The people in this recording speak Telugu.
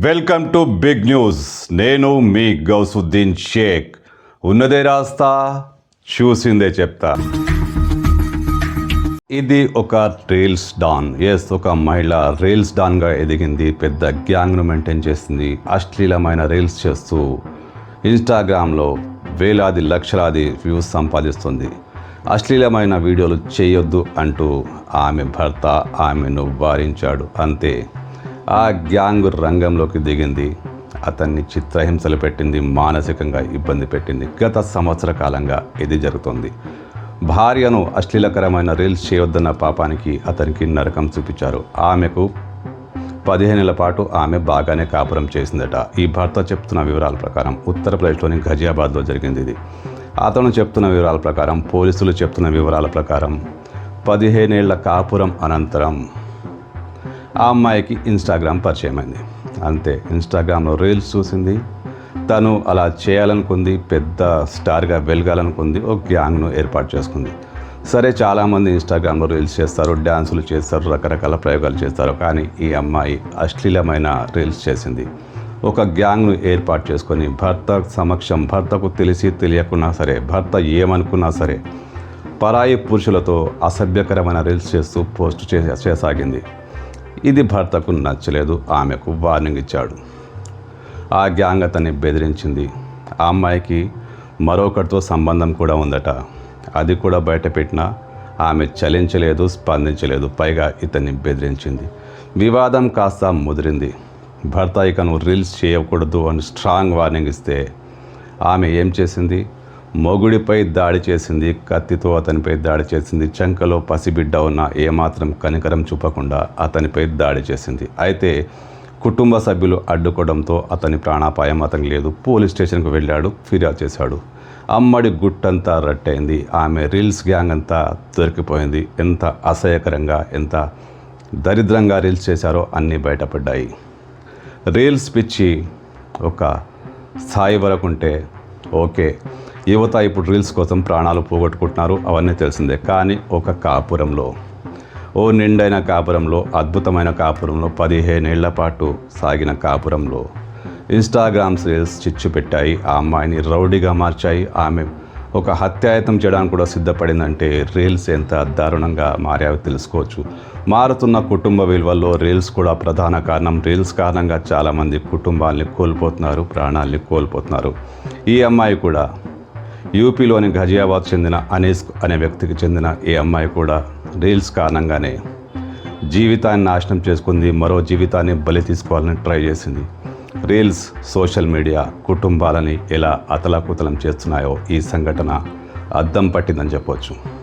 Welcome to big news. నేను మీ గౌసుద్దీన్ షేక్. ఉన్నదే రాస్తా చూసిందే చెప్తా. ఇది ఒక రీల్స్ డాన్. ఎస్ ఒక మహిళ రీల్స్ డాన్గా ఎదిగింది. పెద్ద గ్యాంగ్ను మెయింటైన్ చేస్తుంది అశ్లీలమైన రీల్స్ చేస్తూ ఇన్స్టాగ్రామ్లో వేలాది లక్షలాది వ్యూస్ సంపాదిస్తుంది. అశ్లీలమైన వీడియోలు చేయొద్దు అంటూ ఆమె భర్త ఆమెను వారించాడు. అంతే. ఆ గ్యాంగ్ రంగంలోకి దిగింది. అతన్ని చిత్రహింసలు పెట్టింది మానసికంగా ఇబ్బంది పెట్టింది. గత సంవత్సర కాలంగా ఇది జరుగుతుంది. భార్యను అశ్లీలకరమైన రీల్స్ చేయొద్దన్న పాపానికి అతనికి నరకం చూపించారు. ఆమెకు పదిహేనేళ్ళ పాటు ఆమె బాగానే కాపురం చేసిందట. ఈ భర్త చెప్తున్న వివరాల ప్రకారం ఉత్తరప్రదేశ్లోని ఘజియాబాద్లో జరిగింది ఇది. అతను చెప్తున్న వివరాల ప్రకారం పోలీసులు చెప్తున్న వివరాల ప్రకారం పదిహేనేళ్ళ కాపురం అనంతరం ఆ అమ్మాయికి ఇన్స్టాగ్రామ్ పరిచయం అయింది అంతే ఇన్స్టాగ్రామ్లో రీల్స్ చూసింది. తను అలా చేయాలనుకుంది పెద్ద స్టార్గా వెలగాలనుకుంది ఒక గ్యాంగ్ను ఏర్పాటు చేసుకుంది. సరే చాలామంది ఇన్స్టాగ్రామ్లో రీల్స్ చేస్తారు డ్యాన్సులు చేస్తారు రకరకాల ప్రయోగాలు చేస్తారు కానీ ఈ అమ్మాయి అశ్లీలమైన రీల్స్ చేసింది. ఒక గ్యాంగ్ను ఏర్పాటు చేసుకొని భర్త సమక్షం భర్తకు తెలిసి తెలియకున్నా సరే భర్త ఏమనుకున్నా సరే పరాయి పురుషులతో అసభ్యకరమైన రీల్స్ చేస్తూ పోస్ట్ చే చేసాగింది. ఇది భర్తకు నచ్చలేదు. ఆమెకు వార్నింగ్ ఇచ్చాడు. ఆ గ్యాంగ్ అతన్ని బెదిరించింది. ఆ అమ్మాయికి మరొకరితో సంబంధం కూడా ఉందట. అది కూడా బయటపెట్టినా ఆమె చలించలేదు స్పందించలేదు. పైగా ఇతన్ని బెదిరించింది. వివాదం కాస్త ముదిరింది. భర్త ఇకను రీల్స్ చేయకూడదు అని స్ట్రాంగ్ వార్నింగ్ ఇస్తే ఆమె ఏం చేసింది? మొగుడిపై దాడి చేసింది కత్తితో అతనిపై దాడి చేసింది చంకలో పసిబిడ్డ ఉన్న ఏమాత్రం కనికరం చూపకుండా అతనిపై దాడి చేసింది. అయితే కుటుంబ సభ్యులు అడ్డుకోవడంతో అతని ప్రాణాపాయం అతనికి లేదు. పోలీస్ స్టేషన్కు వెళ్ళాడు ఫిర్యాదు చేశాడు. అమ్మడి గుట్టంతా రట్టయింది. ఆమె రీల్స్ గ్యాంగ్ అంతా దొరికిపోయింది. ఎంత అసహ్యకరంగా ఎంత దరిద్రంగా రీల్స్ చేశారో అన్నీ బయటపడ్డాయి. రీల్స్ పిచ్చి ఒక స్థాయి వరకు ఉంటే ఓకే. యువత ఇప్పుడు రీల్స్ కోసం ప్రాణాలు పోగొట్టుకుంటున్నారు అవన్నీ తెలిసిందే. కానీ ఒక కాపురంలో ఓ నిండైన కాపురంలో అద్భుతమైన కాపురంలో పదిహేనేళ్ళ పాటు సాగిన కాపురంలో ఇన్స్టాగ్రామ్స్ రీల్స్ చిచ్చు పెట్టాయి. ఆ అమ్మాయిని రౌడీగా మార్చాయి. ఆమె ఒక హత్యాయత్నం చేయడానికి కూడా సిద్ధపడిందంటే రీల్స్ ఎంత దారుణంగా మారాయో తెలుసుకోవచ్చు. మారుతున్న కుటుంబ విలువల్లో రీల్స్ కూడా ప్రధాన కారణం. రీల్స్ కారణంగా చాలామంది కుటుంబాల్ని కోల్పోతున్నారు ప్రాణాల్ని కోల్పోతున్నారు. ఈ అమ్మాయి కూడా యూపీలోని ఘజియాబాద్ చెందిన అనీస్ అనే వ్యక్తికి చెందిన ఈ అమ్మాయి కూడా రీల్స్ కారణంగానే జీవితాన్ని నాశనం చేసుకుంది మరో జీవితాన్ని బలి తీసుకోవాలని ట్రై చేసింది. రీల్స్ సోషల్ మీడియా కుటుంబాలని ఎలా అతలాకుతలం చేస్తున్నాయో ఈ సంఘటన అద్దం పట్టిందని చెప్పొచ్చు.